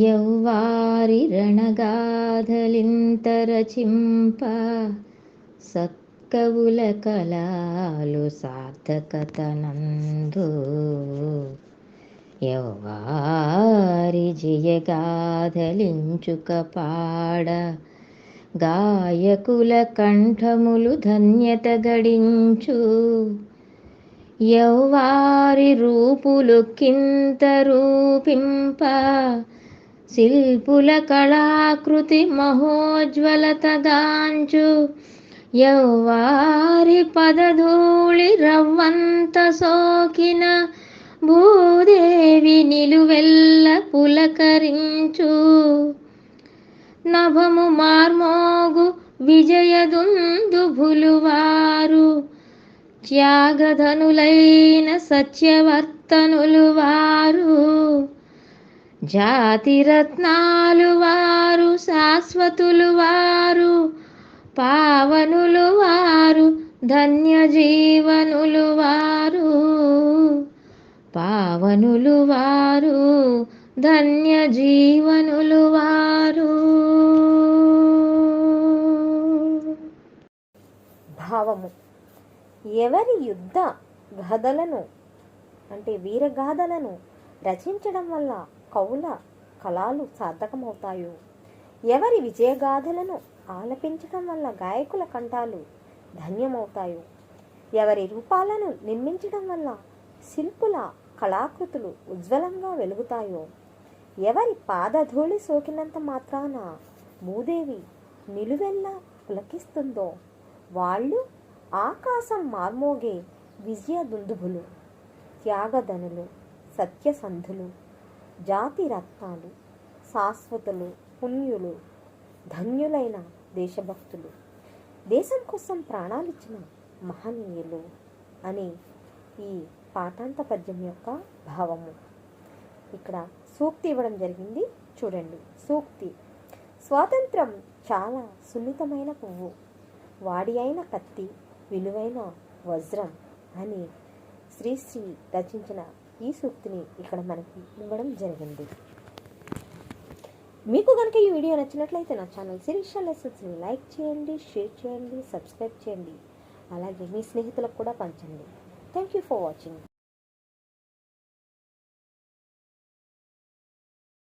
యౌవారి రణగాథలింతరచింప సత్కవుల కళాలు సార్థకతనందు. యౌవారి జయగాధలించుక పాడ గాయకుల కంఠములు ధన్యత గడించు. యౌవారి రూపులు కింత రూపింప శిల్పుల కళాకృతి మహోజ్వలతగాంచు యౌవారి పదధూళి రవ్వంత సోకిన భూదేవి నిలువెల్ల పులకరించు. నభము మార్మోగు విజయదుందుభులువారు త్యాగధనులైన సత్యవర్తనులు వారు. జాతిరత్నాలు వారు శాశ్వతులు వారు పావనులు వారు ధన్య జీవనులు వారు. పావనులు వారు ధన్య జీవనులు వారు. భావము. ఎవరి యుద్ధ గాథలను అంటే వీరగాథలను రచించడం వల్ల కవుల కళలు సార్థకమవుతాయో? ఎవరి విజయగాథలను ఆలపించడం వల్ల గాయకుల కంఠాలు ధన్యమవుతాయో? ఎవరి రూపాలను నిర్మించడం వల్ల శిల్పుల కళాకృతులు ఉజ్వలంగా వెలుగుతాయో? ఎవరి పాదధూళి సోకినంత మాత్రాన భూదేవి నిలువెల్లా పులకిస్తుందో? వాళ్ళు ఆకాశం మార్మోగే విజయ దుందుభులు త్యాగధనులు సత్యసంధులు. జాతి రత్నాలు శాశ్వతలు పుణ్యులు ధన్యులైన దేశభక్తులు. దేశం కోసం ప్రాణాలిచ్చిన మహనీయులు అని ఈ పాఠాంత పద్యం యొక్క భావము. ఇక్కడ సూక్తి ఇవ్వడం జరిగింది. చూడండి సూక్తి. స్వాతంత్రం చాలా సున్నితమైన పువ్వు. వాడి అయిన కత్తి విలువైన వజ్రం అని శ్రీశ్రీ రచించిన ఈ సూక్తిని ఇక్కడ మనకి ఇవ్వడం జరిగింది. మీకు కనుక ఈ వీడియో నచ్చినట్లయితే నా ఛానల్ శిరీష లెసన్స్ని లైక్ చేయండి షేర్ చేయండి సబ్స్క్రైబ్ చేయండి. అలాగే మీ స్నేహితులకు కూడా పంచండి. Thank you for watching.